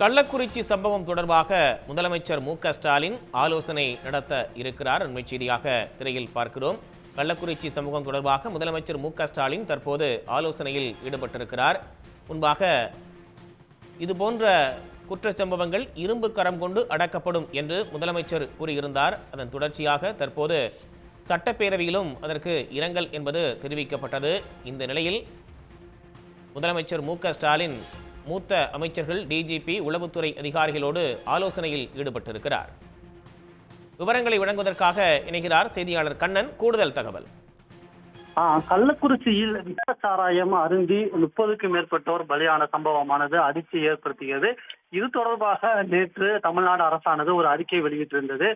கள்ளக்குறிச்சி சம்பவம் தொடர்பாக முதலமைச்சர் மு க ஸ்டாலின் ஆலோசனை நடத்த இருக்கிறார். அண்மை செய்தியாக திரையில் பார்க்கிறோம். கள்ளக்குறிச்சி சம்பவம் தொடர்பாக முதலமைச்சர் மு க ஸ்டாலின் தற்போது ஆலோசனையில் ஈடுபட்டிருக்கிறார். முன்பாக இது போன்ற சம்பவங்கள் இரும்பு கரம் கொண்டு அடக்கப்படும் என்று முதலமைச்சர் கூறியிருந்தார். அதன் தொடர்ச்சியாக தற்போது சட்டப்பேரவையிலும் அதற்கு இரங்கல் என்பது தெரிவிக்கப்பட்டது. இந்த நிலையில் முதலமைச்சர் மு க ஸ்டாலின் மூத்த அமைச்சர்கள் டிஜிபி உளவுத்துறை அதிகாரிகளோடு ஆலோசனையில் ஈடுபட்டிருக்கிறார். விவரங்களை வழங்குவதற்காக இணைகிறார் செய்தியாளர் கண்ணன். கூடுதல் தகவல். கள்ளக்குறிச்சியில் விஷ சாராயம் அருந்தி முப்பதுக்கும் மேற்பட்டோர் பலியான சம்பவமானது அதிர்ச்சி ஏற்படுத்தியது. இது தொடர்பாக நேற்று தமிழ்நாடு அரசானது ஒரு அறிக்கை வெளியிட்டிருந்தது.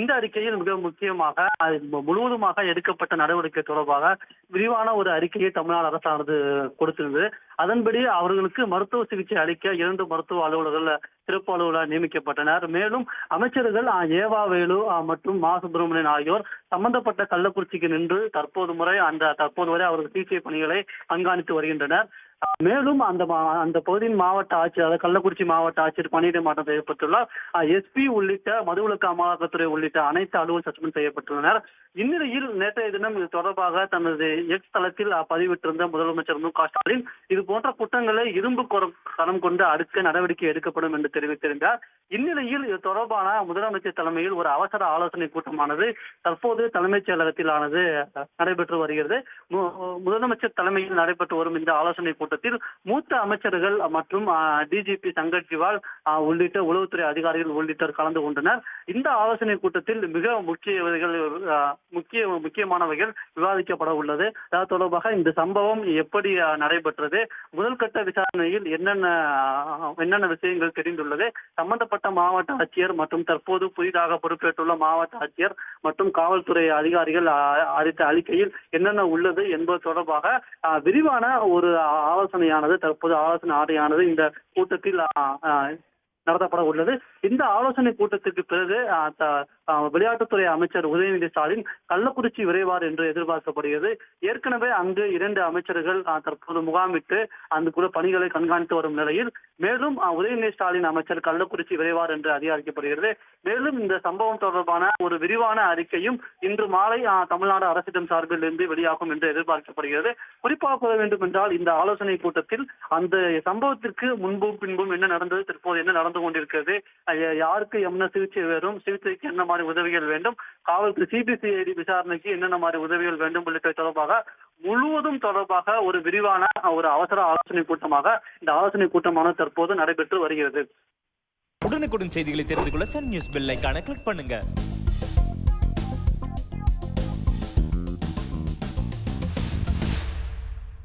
இந்த அறிக்கையில் மிக முக்கியமாக முழுவதுமாக எடுக்கப்பட்ட நடவடிக்கை தொடர்பாக விரிவான ஒரு அறிக்கையை தமிழ்நாடு அரசானது கொடுத்திருந்தது. அதன்படி அவர்களுக்கு மருத்துவ சிகிச்சை அளிக்க இரண்டு மருத்துவ அலுவலர்கள் சிறப்பு அலுவலர் நியமிக்கப்பட்டனர். மேலும் அமைச்சர்கள் ஏவா வேலு மற்றும் மா. சுப்பிரமணியன் ஆகியோர் சம்பந்தப்பட்ட கள்ளக்குறிச்சிக்கு நின்று தற்போது முறை அந்த தற்போது வரை அவர்கள் சிகிச்சை பணிகளை கண்காணித்து வருகின்றனர். மேலும் அந்த அந்த பகுதியின் மாவட்ட ஆட்சியர் அதாவது கள்ளக்குறிச்சி மாவட்ட ஆட்சியர் பணியிட மாற்றம் செய்யப்பட்டுள்ளார். எஸ்பி உள்ளிட்ட மதுவிலக்கு அமலாக்கத்துறை உள்ளிட்ட அனைத்து அலுவலர் சஸ்பெண்ட் செய்யப்பட்டுள்ளனர். இந்நிலையில் நேற்றைய தினம் இது தொடர்பாக தனது எக்ஸ் தளத்தில் பதிவிட்டிருந்த முதலமைச்சர் மு. க. ஸ்டாலின் இது போன்ற குற்றங்களை இரும்பு கரம் கொண்டு அடுக்க நடவடிக்கை எடுக்கப்படும் என்று தெரிவித்திருந்தார். இந்நிலையில் இது தொடர்பான முதலமைச்சர் தலைமையில் ஒரு அவசர ஆலோசனை கூட்டமானது தற்போது தலைமைச் செயலகத்திலானது நடைபெற்று வருகிறது. மு- முதலமைச்சர் தலைமையில் நடைபெற்று வரும் இந்த ஆலோசனை கூட்டம் கூட்டத்தில் மூத்த அமைச்சர்கள் மற்றும் டிஜிபி சங்கர் ஜிவால் உள்ளிட்ட உளவுத்துறை அதிகாரிகள் உள்ளிட்டோர் கலந்து கொண்டனர். இந்த ஆலோசனை கூட்டத்தில் மிக முக்கியவைகள் முக்கிய முக்கியமானவைகள் விவாதிக்கப்பட உள்ளது. அது தொடர்பாக இந்த சம்பவம் எப்படி நடைபெற்றது முதல் கட்ட விசாரணையில் என்னென்ன என்னென்ன விஷயங்கள் தெரிந்துள்ளது சம்பந்தப்பட்ட மாவட்ட ஆட்சியர் மற்றும் தற்போது புதிதாக பொறுப்பேற்றுள்ள மாவட்ட ஆட்சியர் மற்றும் காவல்துறை அதிகாரிகள் அஹ், அளித்த அறிக்கையில் என்னென்ன உள்ளது என்பது தொடர்பாக விரிவான ஒரு ஆலோசனையானது தற்போது ஆலோசனை ஆணையானது இந்த கூட்டத்தில் நடத்தப்பட உள்ளது. இந்த ஆலோசனை கூட்டத்திற்கு பிறகு விளையாட்டுத்துறை அமைச்சர் உதயநிதி ஸ்டாலின் கள்ளக்குறிச்சி விரைவார் என்று எதிர்பார்க்கப்படுகிறது. ஏற்கனவே அங்கு இரண்டு அமைச்சர்கள் தற்போது முகாமிட்டு அந்த கூட பணிகளை கண்காணித்து வரும் நிலையில் மேலும் உதயநிதி ஸ்டாலின் அமைச்சர் கள்ளக்குறிச்சி விரைவார் என்று அதிகரிக்கப்படுகிறது. மேலும் இந்த சம்பவம் தொடர்பான ஒரு விரிவான அறிக்கையும் இன்று மாலை தமிழ்நாடு அரசிடம் சார்பில் இருந்து வெளியாகும் என்று எதிர்பார்க்கப்படுகிறது. குறிப்பாக கூற வேண்டும் என்றால் இந்த ஆலோசனை கூட்டத்தில் அந்த சம்பவத்திற்கு முன்பும் பின்பும் என்ன நடந்தது தற்போது என்ன நடந்தது நடந்து கொண்டிருக்கிறது. யாருக்கு என்ன சிகிச்சை வேணும் சிகிச்சைக்கு என்ன மாதிரி உதவிகள் வேண்டும் காவல்துறை சிபிசிஐடி விசாரணைக்கு என்னென்ன மாதிரி உதவிகள் வேண்டும் உள்ளிட்ட தொடர்பாக முழுவதும் தொடர்பாக ஒரு விரிவான ஒரு அவசர ஆலோசனை கூட்டமாக இந்த ஆலோசனை கூட்டமானது தற்போது நடைபெற்று வருகிறது. உடனுக்குடன் செய்திகளை தெரிந்து கொள்ள Sun News bell icon click பண்ணுங்க.